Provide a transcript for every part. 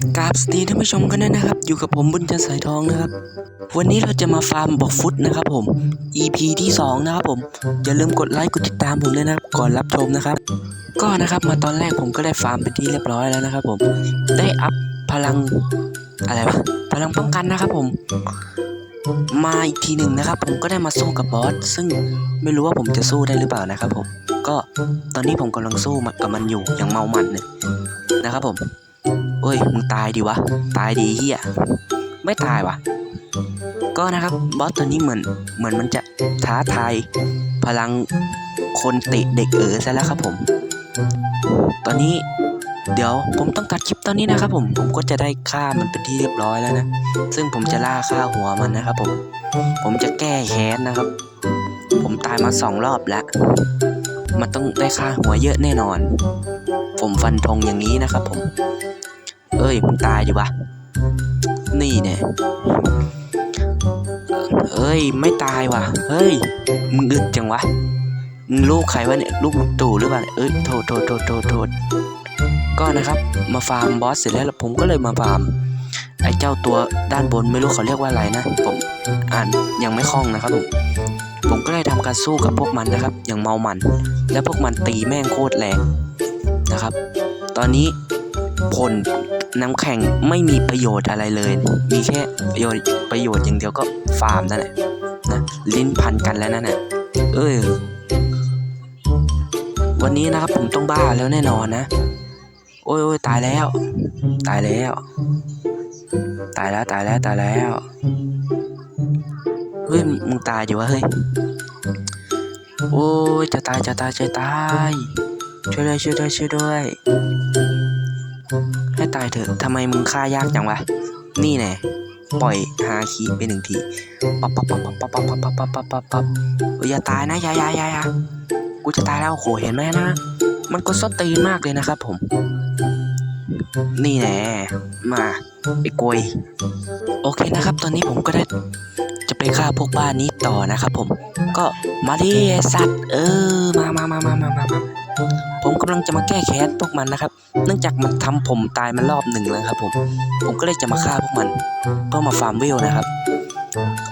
กราบสวัสดีท่านผู้ชมกันด้วยนะครับ อยู่กับผมบุญจันทร์สายทองนะครับ วันนี้เราจะมาฟาร์มบอกฟุตนะครับผม EP ที่สองนะครับผม อย่าลืมกดไลค์กดติดตามผมด้วยนะครับก่อนรับชมนะครับ ก็นะครับมาตอนแรกผมก็ได้ฟาร์มเป็นที่เรียบร้อยแล้วนะครับผม ได้อัพพลังอะไรวะพลังป้องกันนะครับผม มาอีกทีหนึ่งนะครับ ผมก็ได้มาสู้กับบอสซึ่งไม่รู้ว่าผมจะสู้ได้หรือเปล่านะครับผม ก็ตอนนี้ผมกำลังสู้กับมันอยู่อย่างเมามันเลยนะครับผม เอ้ย มึงตายดีวะ ตายดีเฮียไม่ตายวะก็นะครับบอสตัวนี้เหมือนเหมือนมันจะท้าทายพลังคนเตะเด็กเอ๋อซะแล้วครับผม ตอนนี้เดี๋ยวผมต้องตัดคลิปตอนนี้นะครับผมผมก็จะได้ฆ่ามันเป็นที่เรียบร้อยแล้วนะ ซึ่งผมจะล่าฆ่าหัวมันนะครับผม ผมจะแก้แค้นนะครับ ผมตายมาสองรอบแล้ว มันต้องได้ค่าหัวเยอะแน่นอน ผมฟันธงอย่างนี้นะครับผม เอ้ยมึงตายดิวะ นี่เนี่ยเอ้ย ไม่ตายว่ะ เฮ้ย มึงอึดจังวะ มึงลูกใครวะเนี่ย ลูกลุงตู่หรือเปล่า เอ้ย โทษโทษโทษโทษโทษก็นะครับ มาฟาร์มบอสเสร็จแล้วผมก็เลยมาฟาร์มไอ้เจ้าตัวด้านบนไม่รู้เขาเรียกว่าอะไรนะ ผมอ่านยังไม่คล่องนะครับผมผมก็เลยทำการสู้กับพวกมันนะครับ อย่างเมามัน และพวกมันตีแม่งโคตรแรงนะครับ ตอนนี้ ผลน้ำแข็งไม่มีประโยชน์อะไรเลย มีแค่ประโยชน์ประโยชน์อย่างเดียวก็ฟาร์มนั่นแหละนะลิ้นพันกันแล้วนั่นแหละเอ้ยวันนี้นะครับผมต้องบ้าแล้วแน่นอนนะ โอ้ยโอ้ยตายแล้ว ตายแล้ว ตายแล้วตายแล้วตายแล้วเฮ้ยมึงตายดิวะเฮ้ยโอ้ยจะตายจะตายจะตายช่วยด้วยช่วยด้วยช่วยด้วย ให้ตายเถอะทำไมมึงฆ่ายากจังวะ นี่แน่ปล่อยฮาคีไปหนึ่งทีปั๊บปั๊บปั๊บปั๊บปั๊บปั๊บปั๊บปั๊บปั๊บปั๊บเฮ้ยอย่าตายนะอย่าอย่าอย่าอย่ากูจะตายแล้วโหเห็นไหมนะ มันก็สดตีนมากเลยนะครับผม นี่แน่มาไอ้กวยโอเคนะครับ ตอนนี้ผมก็ได้จะไปฆ่าพวกบ้านนี้ต่อนะครับผม ก็มาดิสัตว์ เออ มามามามามามามา ผมกำลังจะมาแก้แค้นพวกมันนะครับ เนื่องจากมันทำผมตายมารอบหนึ่งแล้วครับ ผม ผมก็เลยจะมาฆ่าพวกมัน เพื่อมาฟาร์มเวลนะครับ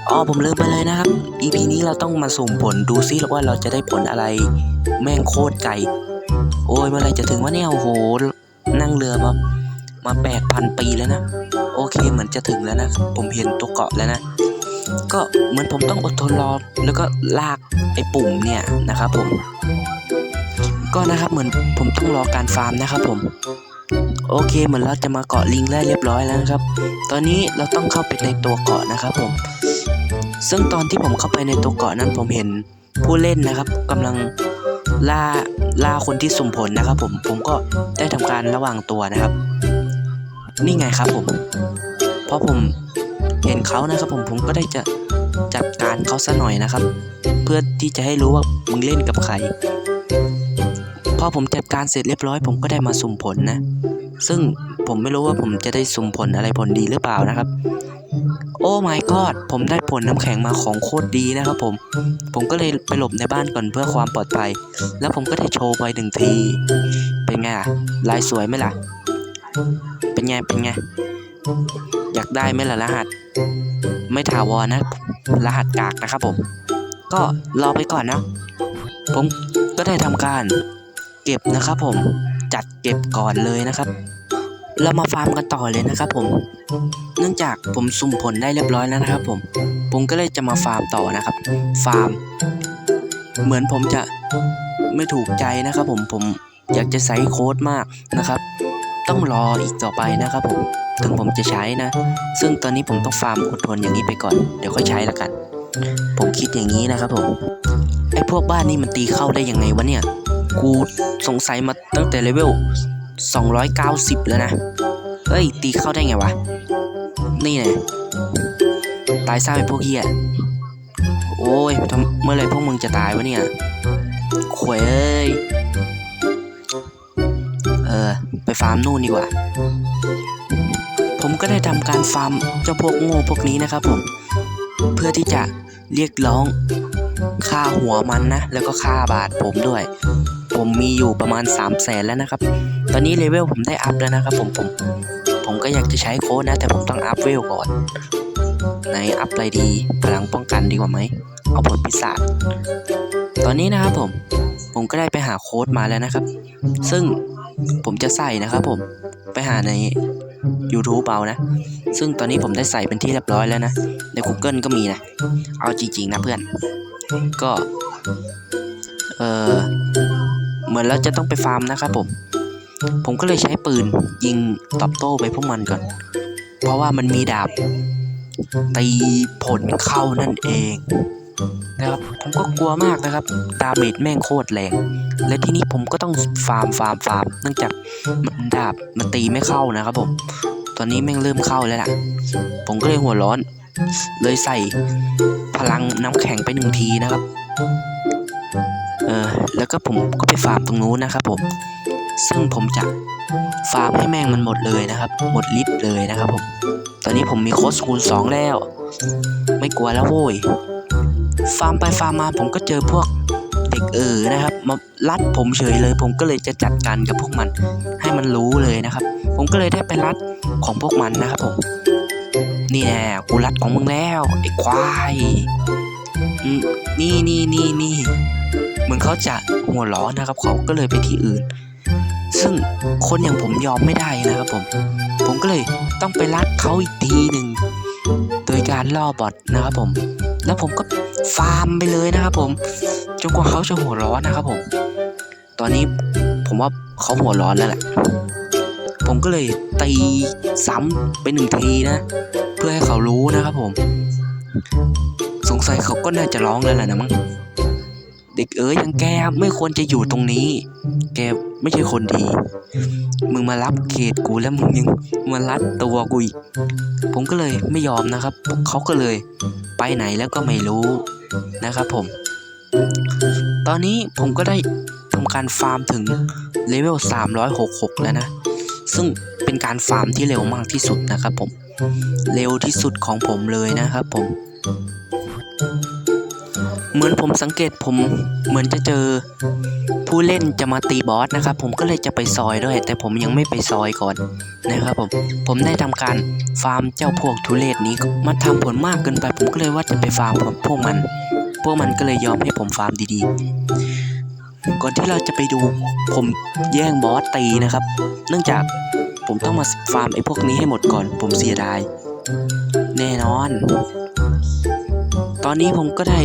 อ๋อผมลืมไปเลยนะครับ EP นี้เราต้องมาสุ่มผลดูซิว่าเราจะได้ผลอะไร แม่งโคตรไกล โอ้ยเมื่อไรจะถึงวะเนี่ยโอ้โห นั่งเรือมา มาแปดพันปีแล้วนะ โอเคเหมือนจะถึงแล้วนะ ผมเห็นตัวเกาะแล้วนะ ก็เหมือนผมต้องอดทนรอ แล้วก็ลากไอ้ปุ่มเนี่ยนะครับผม ก็นะครับเหมือนผมต้องรอการฟาร์มนะครับผม โอเคเหมือนเราจะมาเกาะลิงได้เรียบร้อยแล้วนะครับ ตอนนี้เราต้องเข้าไปในตัวเกาะนะครับผม ซึ่งตอนที่ผมเข้าไปในตัวเกาะนั้นผมเห็นผู้เล่นนะครับกำลังล่าล่าคนที่สุ่มผลนะครับ ผมผมก็ได้ทำการระว่างตัวนะครับ นี่ไงครับผมเพราะผมเห็นเขานะครับ ผมผมก็ได้จะจัดการเขาซะหน่อยนะครับ เพื่อที่จะให้รู้ว่ามึงเล่นกับใคร พอผมจัดการเสร็จเรียบร้อย ผมก็ได้มาสุ่มผลนะ ซึ่งผมไม่รู้ว่าผมจะได้สุ่มผลอะไรผลดีหรือเปล่านะครับ โอ้ my god ผมได้ผลน้ำแข็งมาของโคตรดีนะครับผม ผมก็เลยไปหลบในบ้านก่อนเพื่อความปลอดภัย แล้วผมก็ได้โชว์ไปหนึ่งที เป็นไงอะลายสวยไหมล่ะ เป็นไง เป็นไง อยากได้ไหมล่ะรหัส ไม่ถาวรนะ รหัสกากนะครับผม ก็รอไปก่อนนะ ผมก็ได้ทำการ เก็บนะครับ ผมจัดเก็บก่อนเลยนะครับ เรามาฟาร์มกันต่อเลยนะครับ ผม เนื่องจากผมสุ่มผลได้เรียบร้อยแล้วนะครับ ผม ผมก็เลยจะมาฟาร์มต่อนะครับ ฟาร์ม เหมือนผมจะไม่ถูกใจนะครับ ผมผมอยากจะใส่โค้ดมากนะครับ ต้องรออีกต่อไปนะครับ ผมถึงผมจะใช้นะ ซึ่งตอนนี้ผมต้องฟาร์มอดทนอย่างนี้ไปก่อน เดี๋ยวค่อยใช้ละกัน ผมคิดอย่างนี้นะครับผมไอ้พวกบ้านนี่มันตีเข้าได้ยังไงวะเนี่ย กูสงสัยมาตั้งแต่เลเวล 290 แล้วนะเฮ้ย ตีเข้าได้ไงวะ นี่ไงตายซะไอ้พวกเฮียโอ้ยทำเมื่อไรพวกมึงจะตายวะเนี่ยขวยเอ้ย เออ ไปฟาร์มนู่นดีกว่า ผมก็ได้ทำการฟาร์มเจ้าพวกโง่พวกนี้นะครับผม เพื่อที่จะเรียกร้องค่าหัวมันนะ แล้วก็ค่าบาทผมด้วย ผมมีอยู่ประมาณ 3 0 0แสนแล้วนะครับ ตอนนี้เลเวลผมได้อัพแล้วนะครับ ผมผม ผมก็อยากจะใช้โค้ดนะ แต่ผมต้องอัพเวลก่อนไหนอัพอะไรดี พลังป้องกันดีกว่าไหม เอาผลปีศาจตอนนี้นะครับผม ผมก็ได้ไปหาโค้ดมาแล้วนะครับ ซึ่งผมจะใส่นะครับผม ไปหาใน YouTube เอานะ ซึ่งตอนนี้ผมได้ใส่เป็นที่เรียบร้อยแล้วนะ ใน Google ก็มีนะ เอาจริง ๆ นะเพื่อน ก็ เออ เหมือนเราจะต้องไปฟาร์มนะครับผม ผมก็เลยใช้ปืนยิงตอบโต้ไปพวกมันก่อน เพราะว่ามันมีดาบตีผลเข้านั่นเองนะครับผมก็กลัวมากนะครับดาเมจแม่งโคตรแรงและทีนี้ผมก็ต้องฟาร์มฟาร์มฟาร์มเนื่องจากมันดาบมันตีไม่เข้านะครับผมตอนนี้แม่งเริ่มเข้าแล้วล่ะ ผมก็เลยหัวร้อน เลยใส่พลังน้ำแข็งไปหนึ่งทีนะครับ เออแล้วก็ผมก็ไปฟาร์มตรงนู้นนะครับผม ซึ่งผมจะฟาร์มให้แมงมันหมดเลยนะครับ หมดลิตรเลยนะครับผม ตอนนี้ผมมีโค้ดคูณสองแล้ว ไม่กลัวแล้วโว้ย ฟาร์มไปฟาร์มมาผมก็เจอพวกเด็กเออนะครับมาลัดผมเฉยเลย ผมก็เลยจะจัดการกับพวกมันให้มันรู้เลยนะครับ ผมก็เลยได้ไปรัดของพวกมันนะครับผมนี่แน่กูรัดของมึงแล้วไอ้ควายนี่นี่นี่นี่ เหมือนเขาจะหัวล้อนะครับเขาก็เลยไปที่อื่น ซึ่งคนอย่างผมยอมไม่ได้นะครับผม ผมก็เลยต้องไปรัดเขาอีกทีหนึ่งโดยการล่อบอทนะครับผม แล้วผมก็ฟาร์มไปเลยนะครับผมจนกว่าเขาจะหัวร้อนนะครับผม ตอนนี้ผมว่าเขาหัวร้อนแล้วแหละผมก็เลยตีซ้ำไปหนึ่งทีนะ เพื่อให้เขารู้นะครับผม สงสัยเขาก็น่าจะร้องแล้วแหละนะมั้ง เด็กเอ๋ยอย่างแกไม่ควรจะอยู่ตรงนี้ แกไม่ใช่คนดี มึงมารับเขตกูแล้วมึงยังมาลัดตัวกูอีกผมก็เลยไม่ยอมนะครับ เขาก็เลยไปไหนแล้วก็ไม่รู้นะครับผม ตอนนี้ผมก็ได้ทำการฟาร์มถึงเลเวล 366 แล้วนะ ซึ่งเป็นการฟาร์มที่เร็วมากที่สุดนะครับผม เร็วที่สุดของผมเลยนะครับผม เหมือนผมสังเกตผมเหมือนจะเจอผู้เล่นจะมาตีบอสนะครับ ผมก็เลยจะไปซอยด้วย แต่ผมยังไม่ไปซอยก่อนนะครับผมผมได้ทำการฟาร์มเจ้าพวกทุเรศนี้มันทำผลมากเกินไป ผมก็เลยว่าจะไปฟาร์มพวกมัน พวกมันก็เลยยอมให้ผมฟาร์มดีๆ ก่อนที่เราจะไปดูผมแย่งบอสตีนะครับ เนื่องจากผมต้องมาฟาร์มไอ้พวกนี้ให้หมดก่อน ผมเสียดาย แน่นอน ตอนนี้ผมก็ได้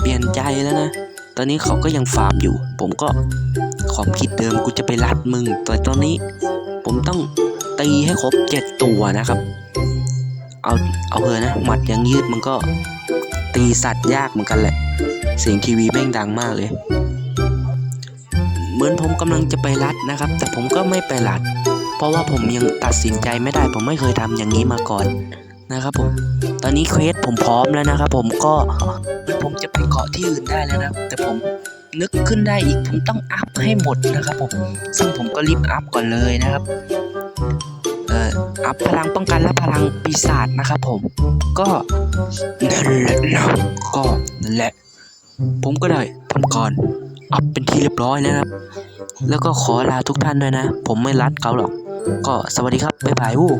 เปลี่ยนใจแล้วนะ ตอนนี้เขาก็ยังฟาร์มอยู่ ผมก็ความคิดเดิมกูจะไปรัดมึง แต่ตอนนี้ ผมต้องตีให้ครบเจ็ดตัวนะครับ เอาเอาเถอะนะ หมัดยังยืดมันก็ตีสัตว์ยากเหมือนกันแหละ เสียงทีวีแม่งดังมากเลย เหมือนผมกำลังจะไปรัดนะครับ แต่ผมก็ไม่ไปรัด เพราะว่าผมยังตัดสินใจไม่ได้ ผมไม่เคยทำอย่างนี้มาก่อน นะครับผม ตอนนี้เควสผมพร้อมแล้วนะครับผมก็ผมจะไปเกาะที่อื่นได้แล้วนะ แต่ผมนึกขึ้นได้อีกผมต้องอัพให้หมดนะครับผม ซึ่งผมก็รีบอัพก่อนเลยนะครับ เอ่อ อัพพลังป้องกันและพลังปีศาจนะครับผม ก็นั่นแหละนะก็นั่นแหละ ผมก็ได้ทำการอัพเป็นที่เรียบร้อยแล้วนะครับ แล้วก็ขอลาทุกท่านด้วยนะ ผมไม่รัดเขาหรอก ก็สวัสดีครับ บ๊ายบายวู้